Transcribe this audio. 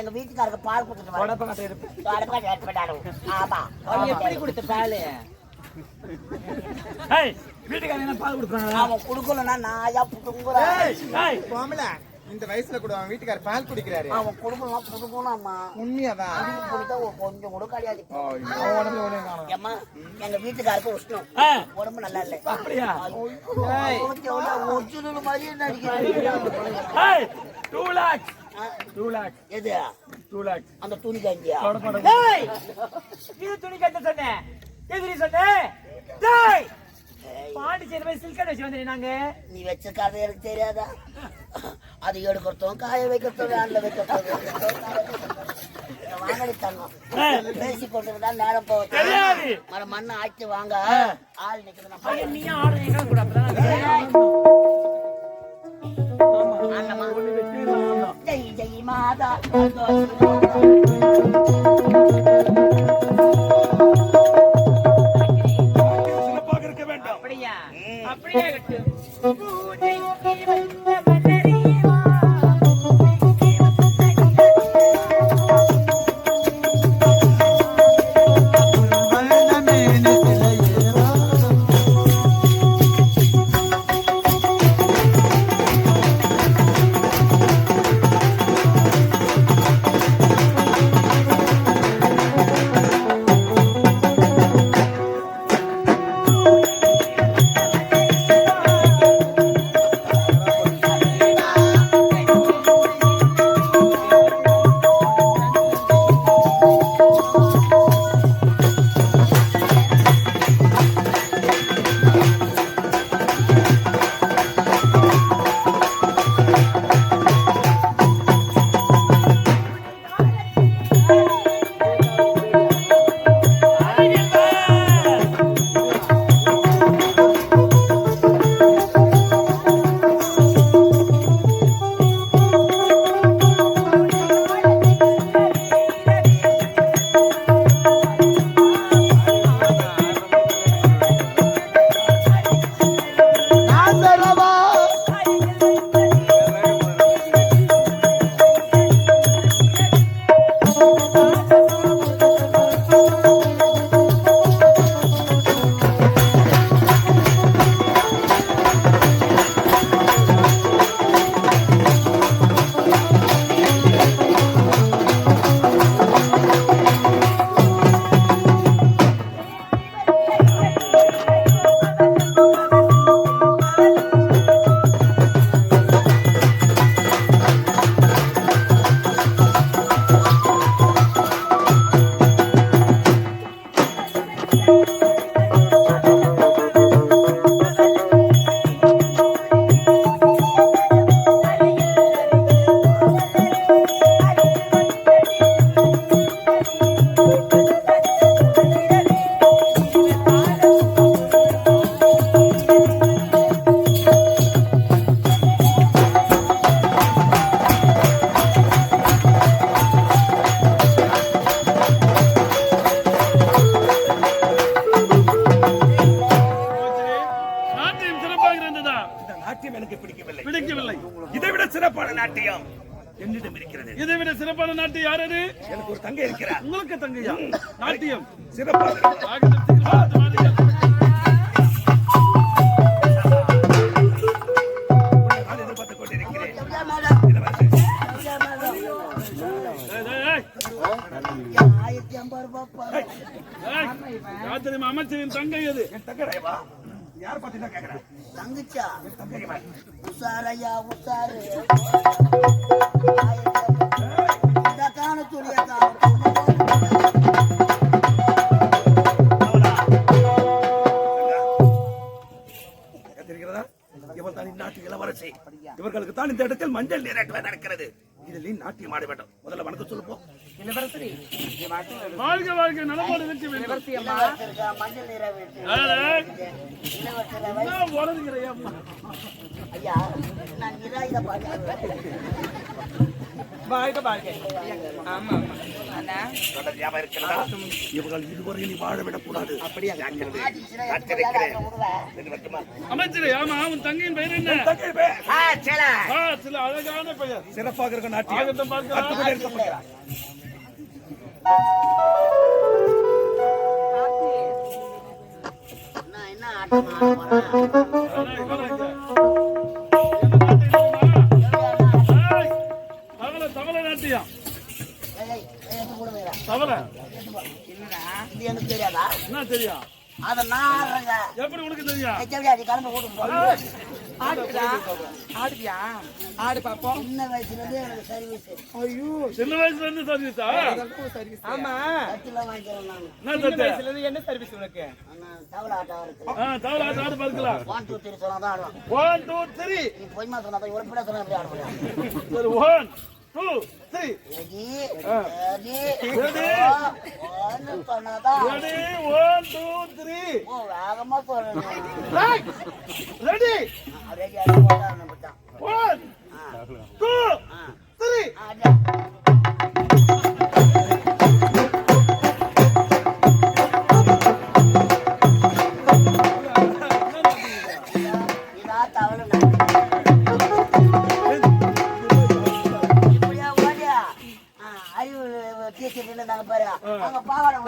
எங்க வீட்டுக்காரருக்கு பால் கொடுத்துட்டு எடுப்பு விட்டாலும். ஆமா. அவன் எப்படி கொடுத்த பாலு? வீட்டுக்காரங்க பால் கொடுக்குறாங்க அவன் குடுக்கலன்னா நாயா புடுங்குறான் ஏய் கோமல இந்த வயசுல கூட அவன் வீட்டுக்கார பால் குடிக்கிறாரு. அவன் குடுக்கலாம் புடுங்கலாமா உண்மையாதான் கொஞ்சம் கூட கிடையாது. ஏம்மா எங்க வீட்டுக்காருக்கு உஷ்ணம். உடம்பு நல்லா இல்லை. அப்படியா? ஒரிஜினல் மாதிரியே நடிக்கிறேன் ஏய் டூ எது? டூ லேக்ஸ் அந்த துணி கஞ்சியா? இது துணி கட்ட சொன்னேன். எதிரி சொன்னேன் பாண்டிச்சேரி போய் சில்கட் வச்சு நாங்க. நீ வச்ச கதை எனக்கு தெரியாதா? அது எடுக்கிறதும் காய வைக்கிறதும் வேன்ல வைக்கிறதும் பேசி கொண்டிருந்தா நேரம். போகுது மர மண்ணை ஆக்கி வாங்க. ஆள் ஐயா நீ ஆர்டர் எங்க கூட animada, uhum. நாட்டு யார் அது எனக்கு ஒரு தங்கை இருக்கிறார். உங்களுக்கு தங்கையா? நாட்டியம். சிறப்பாக அமைச்சரின் தங்கை அது. யார் பார்த்தீங்கன்னா கேட்கிறேன் தங்கச்சா? உஷாரையா உஷாரு. தெரிகிறதா? இவள் தான் இந்நாட்டு இளவரசி. இவர்களுக்கு தான் இந்த இடத்தில் மஞ்சள் நீராட்டுவது நடக்கிறது. இதில் நாட்டியம் ஆட வேண்டும். முதல்ல வணக்கம் சொல்லுப்போம் இளவரசி வாழ்க வாழ்க. நலமோடு இருக்க வேண்டும். இளவரசி அம்மா மஞ்சள் நீரை விட்டு. ஏய், ஏய். இளவரசரை என்ன உளறுகிறையா அம்மா? ஐயா நான் நிராயுத பாட்டு வாழ்க வாழ்க ஆமா ஆமா. இவர்கள் இருவரையும் நீ அப்படியா? அமைச்சரே ஆமா உன் தங்கையின் பெயர் என்ன? சில. அழகான பெயர். சிறப்பாக இருக்க நாட்டியம். என்ன ஆட்டமா. தெரியும். அதை நான் ஆடுறேங்க எப்படி உனக்கு தெரியும்? நீ கிளம்ப கூட்டு ஆடுடா ஆடுவியா ஆடு பாப்போம். சின்ன வயசுல இருந்தே எனக்கு சர்வீஸ் ஐயோ. சின்ன வயசுல இருந்து சர்வீஸா சர்வீஸ் ஆமா. வாங்கிக்கிறேன் நான். என்ன சின்ன வயசுல இருந்து என்ன சர்வீஸ் உனக்கு? தவளை ஆட்டம் இருக்கு. ஆ தவளை ஆட்டம் ஆடு பார்க்கலாம். ஒன் டூ த்ரீ சொன்னா தான் ஆடுவேன். ஒன் டூ த்ரீ நீ பொய்மா சொன்னா தான் உருப்படியா சொன்னா எப்படி ஆட முடியும் சரி one two three ready Ready. Ready ஒன்னு சொன்னாதான். ரெடி ஒன் டூ த்ரீ ஓ வேகமா சொல்லணும். ரெடி ரெடி ஆடி போட்டா நம்பிட்டான் ஒன் டூ த்ரீ ஆடியா இதா தவளை பாரு அங்க பாவாடை